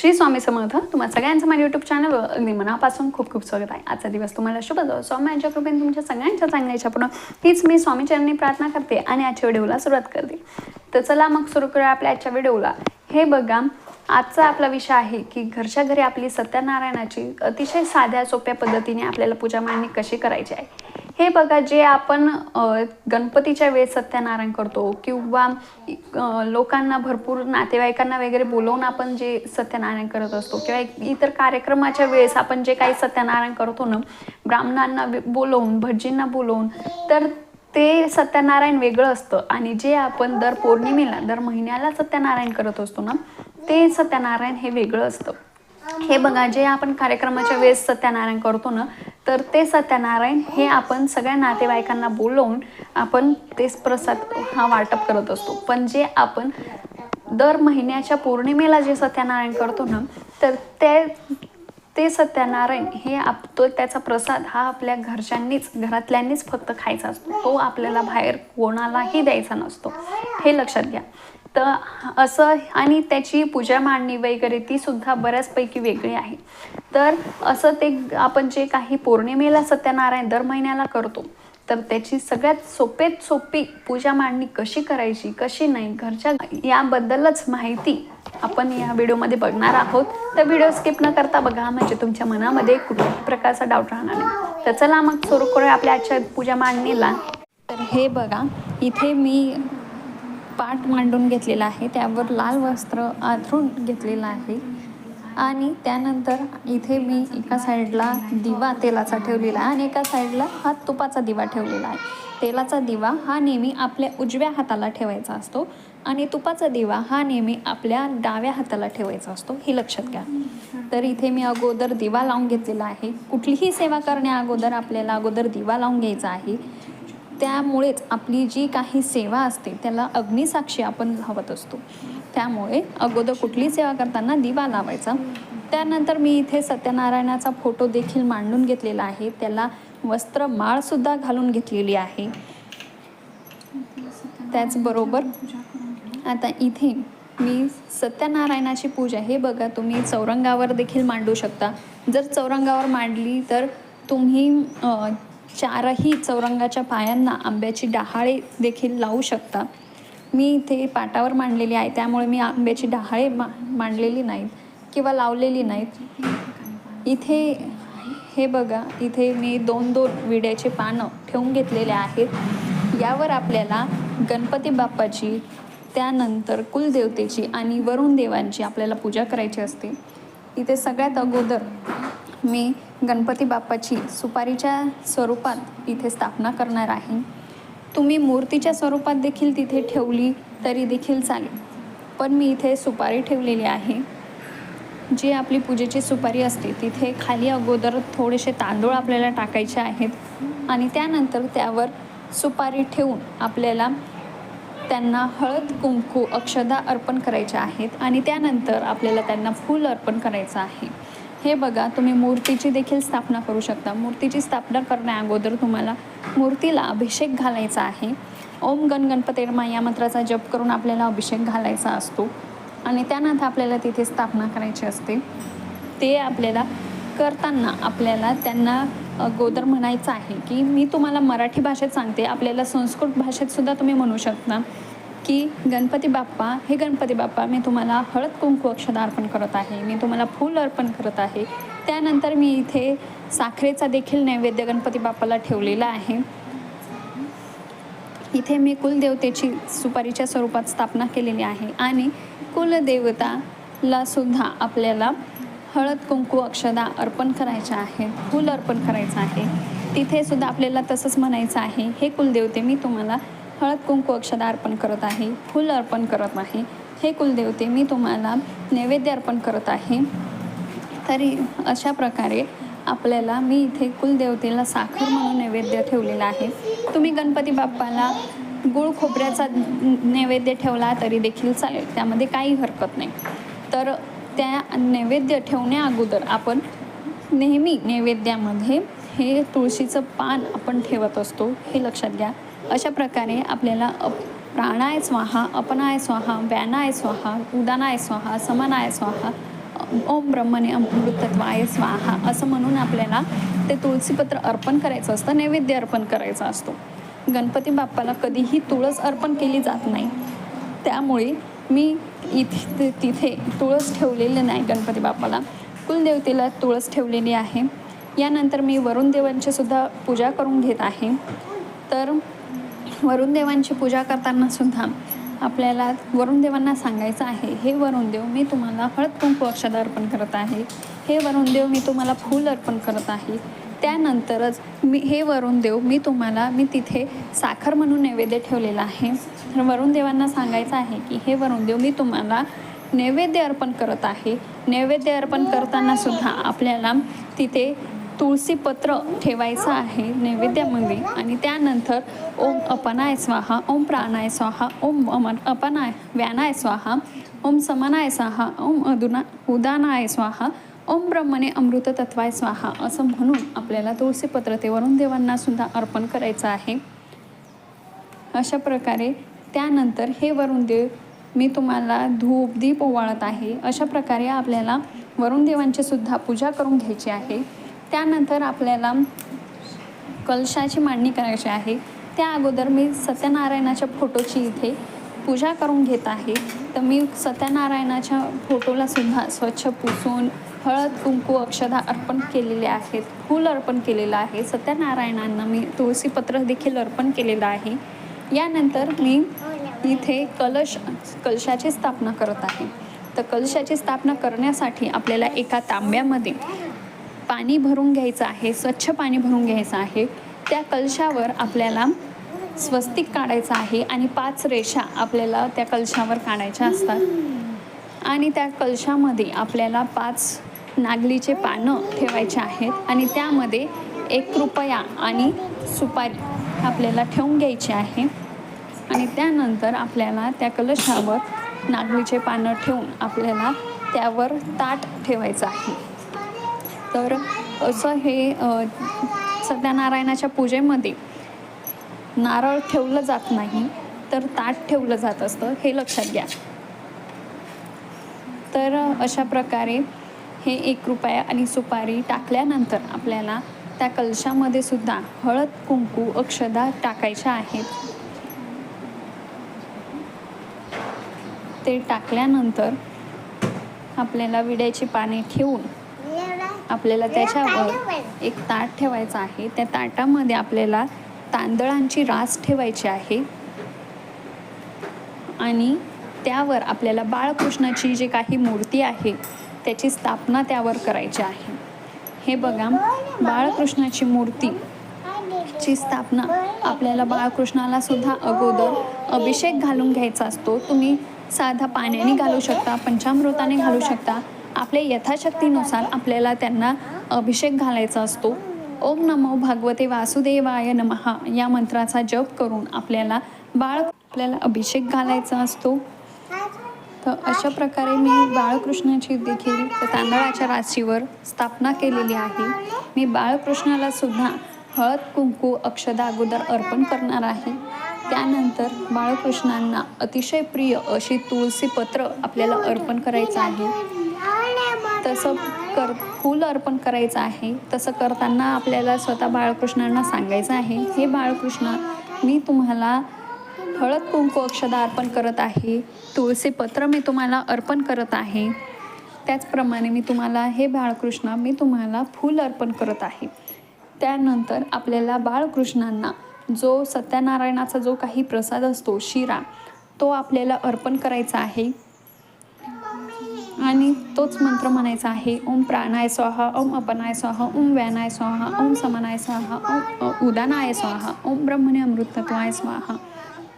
श्री स्वामी समर्थ तुम्हाला सगळ्यांचं माझ्या युट्यूब चॅनल अगदी मनापासून खूप खूप स्वागत आहे. आजचा दिवस तुम्हाला शुभ जाऊ स्वामी यांच्या कृपेने तुमच्या सगळ्यांच्या चांगल्याच्या पुढं हीच मी स्वामीचरणी प्रार्थना करते आणि आजच्या व्हिडिओला सुरुवात करते. तर चला मग सुरू करूया आपल्या आजच्या व्हिडिओला. हे बघा आजचा आपला विषय आहे की घरच्या घरी आपली सत्यनारायणाची अतिशय साध्या सोप्या पद्धतीने आपल्याला पूजा मांडणी कशी करायची आहे. हे बघा जे आपण गणपतीच्या वेळेस सत्यनारायण करतो किंवा लोकांना भरपूर नातेवाईकांना वगैरे बोलवून आपण जे सत्यनारायण करत असतो किंवा इतर कार्यक्रमाच्या वेळेस आपण जे काही सत्यनारायण करतो ना ब्राह्मणांना बोलवून भटजींना बोलवून तर ते सत्यनारायण वेगळं असतं. आणि जे आपण दर पौर्णिमेला दर महिन्याला सत्यनारायण करत असतो ना ते सत्यनारायण हे वेगळं असतं. हे बघा जे आपण कार्यक्रमाच्या वेळेस सत्यनारायण करतो ना तर ते सत्यनारायण हे आपण सगळ्या नातेवाईकांना बोलवून आपण तेच प्रसाद हा वाटप करत असतो. पण जे आपण दर महिन्याच्या पौर्णिमेला जे सत्यनारायण करतो ना तर ते ते सत्यनारायण हे आप तो त्याचा प्रसाद हा आपल्या घरच्यांनीच घरातल्यांनीच फक्त खायचा असतो. तो आपल्याला बाहेर कोणालाही द्यायचा नसतो. हे लक्षात घ्या. तर असं आणि त्याची पूजा मांडणी वगैरे ती सुद्धा बऱ्याचपैकी वेगळी आहे. तर असं ते आपण जे काही पौर्णिमेला सत्यनारायण दर महिन्याला करतो तर त्याची सगळ्यात सोपेत सोपी पूजा मांडणी कशी करायची कशी नाही घरच्या याबद्दलच माहिती आपण या व्हिडिओमध्ये बघणार आहोत. तर व्हिडिओ स्किप न करता बघा म्हणजे तुमच्या मनामध्ये कुठल्याही प्रकारचा डाऊट राहणार नाही. तर चला मग सुरू करूया आपल्या आजच्या पूजा मांडणीला. तर हे बघा इथे मी पाट मांडून घेतलेला आहे त्यावर लाल वस्त्र आथरून घेतलेलं आहे. आणि त्यानंतर इथे मी एका साईडला दिवा तेलाचा ठेवलेला आहे आणि एका साईडला हा तुपाचा दिवा ठेवलेला आहे. तेलाचा दिवा हा नेहमी आपल्या उजव्या हाताला ठेवायचा असतो आणि तुपाचा दिवा हा नेहमी आपल्या डाव्या हाताला ठेवायचा असतो हे लक्षात घ्या. तर इथे मी अगोदर दिवा लावून घेतलेला आहे. कुठलीही सेवा करण्या अगोदर आपल्याला अगोदर दिवा लावून घ्यायचा आहे. त्यामुळेच आपली जी काही सेवा असते त्याला अग्निसाक्षी आपण लावत असतो. त्यामुळे अगोदर कुठली सेवा करताना दिवा लावायचा. त्यानंतर मी इथे सत्यनारायणाचा फोटो देखील मांडून घेतलेला आहे. त्याला वस्त्र माळसुद्धा घालून घेतलेली आहे. त्याचबरोबर आता इथे मी सत्यनारायणाची पूजा हे बघा तुम्ही चौरंगावर देखील मांडू शकता. जर चौरंगावर मांडली तर तुम्ही चारही चौरंगाच्या पायांना आंब्याची डहाळे देखील लावू शकता. मी इथे पाटावर मांडलेली आहे त्यामुळे मी आंब्याची डहाळे मा मांडलेली नाहीत किंवा लावलेली नाहीत. इथे हे बघा इथे मी दोन दोन विड्याचे पानं ठेवून घेतलेले आहेत. यावर आपल्याला गणपती बाप्पाची त्यानंतर कुलदेवतेची आणि वरुण देवांची आपल्याला पूजा करायची असते. इथे सगळ्यात अगोदर मी गणपती बाप्पाची सुपारीच्या स्वरूपात इथे स्थापना करणार आहे. तुम्ही मूर्तीच्या स्वरूपात देखील तिथे ठेवली तरी देखील चालेल. पण मी इथे सुपारी ठेवलेली आहे. जी आपली पूजेची सुपारी असते तिथे खाली अगोदर थोडेसे तांदूळ आपल्याला टाकायचे आहेत आणि त्यानंतर त्यावर सुपारी ठेवून आपल्याला त्यांना हळद कुंकू अक्षदा अर्पण करायचे आहेत आणि त्यानंतर आपल्याला त्यांना फूल अर्पण करायचं आहे. हे बघा तुम्ही मूर्तीची देखील स्थापना करू शकता. मूर्तीची स्थापना करण्या अगोदर तुम्हाला मूर्तीला अभिषेक घालायचा आहे. ओम गण गणपतीर्मा या मंत्राचा जप करून आपल्याला अभिषेक घालायचा असतो. आणि त्यानंतर आपल्याला तिथे स्थापना करायची असते. ते आपल्याला करताना आपल्याला त्यांना अगोदर म्हणायचं आहे की मी तुम्हाला मराठी भाषेत सांगते. आपल्याला संस्कृत भाषेत सुद्धा तुम्ही म्हणू शकता. की गणपती बाप्पा हे गणपती बाप्पा मी तुम्हाला हळद कुंकू अक्षदा अर्पण करत आहे मी तुम्हाला फूल अर्पण करत आहे. त्यानंतर मी इथे साखरेचा देखील नैवेद्य गणपती बाप्पाला ठेवलेला आहे. इथे मी कुलदेवतेची सुपारीच्या स्वरूपात स्थापना केलेली आहे आणि कुलदेवताला सुद्धा आपल्याला हळद कुंकू अक्षदा अर्पण करायच्या आहेत फूल अर्पण करायचं आहे. तिथे सुद्धा आपल्याला तसंच म्हणायचं आहे हे कुलदेवते मी तुम्हाला हळद कुंकू अक्षदा अर्पण करत आहे फूल अर्पण करत आहे. हे कुलदेवते मी तुम्हाला नैवेद्य अर्पण करत आहे. तरी अशा प्रकारे आपल्याला मी इथे कुलदेवतेला साखर म्हणून नैवेद्य ठेवलेला आहे. तुम्ही गणपती बाप्पाला गुळ खोबऱ्याचा नैवेद्य ठेवला तरी देखील चालेल त्यामध्ये काही हरकत नाही. तर त्या नैवेद्य ठेवण्या अगोदर आपण नेहमी नैवेद्यामध्ये हे तुळशीचं पान आपण ठेवत असतो हे लक्षात घ्या. अशा प्रकारे आपल्याला अप प्राणाय स्वाहा अपनाय स्वाहा व्यानाय स्वाहा उदानाय स्वाहा समानाय स्वाहा ओम ब्रह्मणे अमृतत्वाय स्वाहा असं म्हणून आपल्याला ते तुळशीपत्र अर्पण करायचं असतं नैवेद्य अर्पण करायचा असतो. गणपती बाप्पाला कधीही तुळस अर्पण केली जात नाही. त्यामुळे मी इथे तिथे तुळस ठेवलेले नाही गणपती बाप्पाला. कुलदेवतेला तुळस ठेवलेली आहे. यानंतर मी वरुण देवांची सुद्धा पूजा करून घेत आहे. तर वरुणदेवांची पूजा करताना सुद्धा आपल्याला वरुणदेवांना सांगायचं आहे हे वरुणदेव मी तुम्हाला हळद कुंकू अक्षदा अर्पण करत आहे. हे वरुणदेव मी तुम्हाला फूल अर्पण करत आहे. त्यानंतरच मी हे वरुणदेव मी तुम्हाला मी तिथे साखर म्हणून नैवेद्य ठेवलेला आहे. तर सांगायचं आहे की हे वरुणदेव मी तुम्हाला नैवेद्य अर्पण करत आहे. नैवेद्य अर्पण करताना सुद्धा आपल्याला तिथे तुळशीपत्र ठेवायचं आहे नैवेद्यामध्ये. आणि त्यानंतर ओम अपनाय स्वाहा ओम प्राणाय स्वाहा ओम अमन अपनाय व्यानाय स्वाहा ओम समनाय स्वाहा ओम अदुना उदानाय स्वाहा ओम ब्रह्मणे अमृत तत्वाय स्वाहा असं म्हणून आपल्याला तुळशीपत्र ते वरुण देवांना सुद्धा अर्पण करायचं आहे. अशा प्रकारे त्यानंतर हे वरुण देव मी तुम्हाला धूप दीप ओवाळत आहे. अशा प्रकारे आपल्याला वरुण देवांची सुद्धा पूजा करून घ्यायची आहे. त्यानंतर आपल्याला कलशाची मांडणी करायची आहे. त्या अगोदर मी सत्यनारायणाच्या फोटोची इथे पूजा करून घेत आहे. तर मी सत्यनारायणाच्या फोटोला सुद्धा स्वच्छ पुसून हळद कुंकू अक्षदा अर्पण केलेले आहेत. फूल अर्पण केलेलं आहे. सत्यनारायणांना मी तुळशीपत्र देखील अर्पण केलेलं आहे. यानंतर मी इथे कलश कलशाची स्थापना करत आहे. तर कलशाची स्थापना करण्यासाठी आपल्याला एका तांब्यामध्ये पाणी भरून घ्यायचं आहे स्वच्छ पाणी भरून घ्यायचं आहे त्या कलशावर आपल्याला स्वस्तिक काढायचं आहे आणि पाच रेषा आपल्याला त्या कलशावर काढायच्या असतात. आणि त्या कलशामध्ये आपल्याला पाच नागलीचे पानं ठेवायचे आहेत आणि त्यामध्ये एक रुपया आणि सुपारी आपल्याला ठेवून घ्यायची आहे. आणि त्यानंतर आपल्याला त्या कलशावर नागलीचे पानं ठेवून आपल्याला त्यावर ताट ठेवायचं आहे. तर असं हे सत्यनारायणाच्या पूजेमध्ये नारळ ठेवलं जात नाही तर ताट ठेवलं जात असतं हे लक्षात घ्या. तर अशा प्रकारे हे एक रुपया आणि सुपारी टाकल्यानंतर आपल्याला त्या कलशामध्ये सुद्धा हळद कुंकू अक्षदा टाकायच्या आहेत. ते टाकल्यानंतर आपल्याला विड्याची पाने ठेवून आपल्याला त्याच्यावर एक ताट ठेवायचं आहे. त्या ताटामध्ये आपल्याला तांदळांची रास ठेवायची आहे. आणि त्यावर आपल्याला बाळकृष्णाची जी काही मूर्ती आहे त्याची स्थापना त्यावर करायची आहे. हे बघा बाळकृष्णाची मूर्ती ची स्थापना आपल्याला बाळकृष्णाला सुद्धा अगोदर अभिषेक घालून घ्यायचा असतो. तुम्ही साधा पाण्याने घालू शकता पंचामृताने घालू शकता. आपल्या यथाशक्तीनुसार आपल्याला त्यांना अभिषेक घालायचा असतो. ओम नमो भगवते वासुदेवाय नमहा या मंत्राचा जप करून आपल्याला बाळ आपल्याला अभिषेक घालायचा असतो. तर अशा प्रकारे मी बाळकृष्णाची देखील तांदळाच्या राशीवर स्थापना केलेली आहे. मी बाळकृष्णाला सुद्धा हळद कुंकू अक्षदा अगोदर अर्पण करणार आहे. त्यानंतर बाळकृष्णांना अतिशय प्रिय अशी तुळशी पत्र आपल्याला अर्पण करायचं आहे. तसं कर फूल अर्पण करायचं आहे. तसं करताना आपल्याला स्वतः बाळकृष्णांना सांगायचं आहे हे बाळकृष्ण मी तुम्हाला हळद कुंकू अक्षदा अर्पण करत आहे. तुळशी पत्र मी तुम्हाला अर्पण करत आहे. त्याचप्रमाणे मी तुम्हाला हे बाळकृष्ण मी तुम्हाला फूल अर्पण करत आहे. त्यानंतर आपल्याला बाळकृष्णांना जो सत्यनारायणाचा जो काही प्रसाद असतो शिरा तो आपल्याला अर्पण करायचा आहे. आणि तोच मंत्र म्हणायचा आहे ओम प्राणाय स्वाहा ओम अपनाय स्वाहा ओम व्यानाय स्वाहा ओम समनाय स्वाहा ओम उदानाय स्वाहा ओम ब्रह्मणे अमृतत्वाय स्वाहा.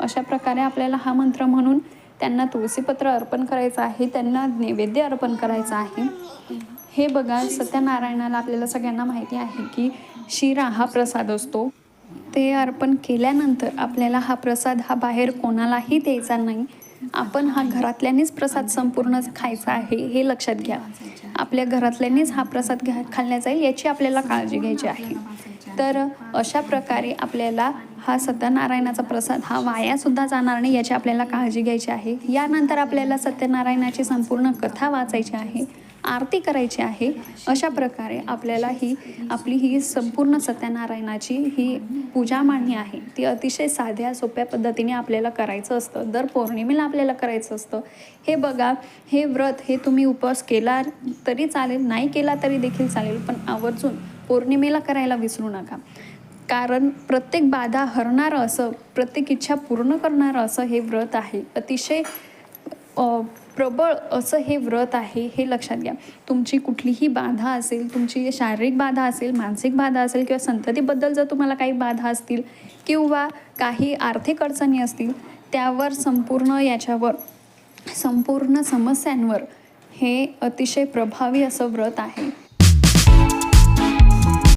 अशा प्रकारे आपल्याला हा मंत्र म्हणून त्यांना तुळशीपत्र अर्पण करायचं आहे त्यांना नैवेद्य अर्पण करायचं आहे. हे बघा सत्यनारायणाला आपल्याला सगळ्यांना माहिती आहे की शिरा हा प्रसाद असतो. ते अर्पण केल्यानंतर आपल्याला हा प्रसाद हा बाहेर कोणालाही द्यायचा नाही. आपण हा घरातल्यानेच प्रसाद संपूर्ण खायचा आहे हे लक्षात घ्या. आपल्या घरातल्यानेच हा प्रसाद घ्या खाल्ला जाईल याची आपल्याला काळजी घ्यायची आहे. तर अशा प्रकारे आपल्याला हा सत्यनारायणाचा प्रसाद हा वायासुद्धा जाणार नाही याची आपल्याला काळजी घ्यायची आहे. यानंतर आपल्याला सत्यनारायणाची संपूर्ण कथा वाचायची आहे. आरती करायची आहे अशा प्रकारे आपल्याला ही आपली ही संपूर्ण सत्यनारायणाची ही पूजा मांडणी आहे. ती अतिशय साध्या सोप्या पद्धतीने आपल्याला करायचं असतं. दर पौर्णिमेला आपल्याला करायचं असतं. हे बघा हे व्रत हे तुम्ही उपवास केला तरी चालेल नाही केला तरी देखील चालेल पण आवर्जून पौर्णिमेला करायला विसरू नका. कारण प्रत्येक बाधा हरणारं असं प्रत्येक इच्छा पूर्ण करणारं असं हे व्रत आहे. अतिशय प्रबळ असं हे व्रत आहे हे लक्षात घ्या. तुमची कुठलीही बाधा असेल तुमची शारीरिक बाधा असेल मानसिक बाधा असेल किंवा संततीबद्दल जर तुम्हाला काही बाधा असतील किंवा काही आर्थिक अडचणी असतील त्यावर संपूर्ण याच्यावर संपूर्ण समस्यांवर हे अतिशय प्रभावी असं व्रत आहे.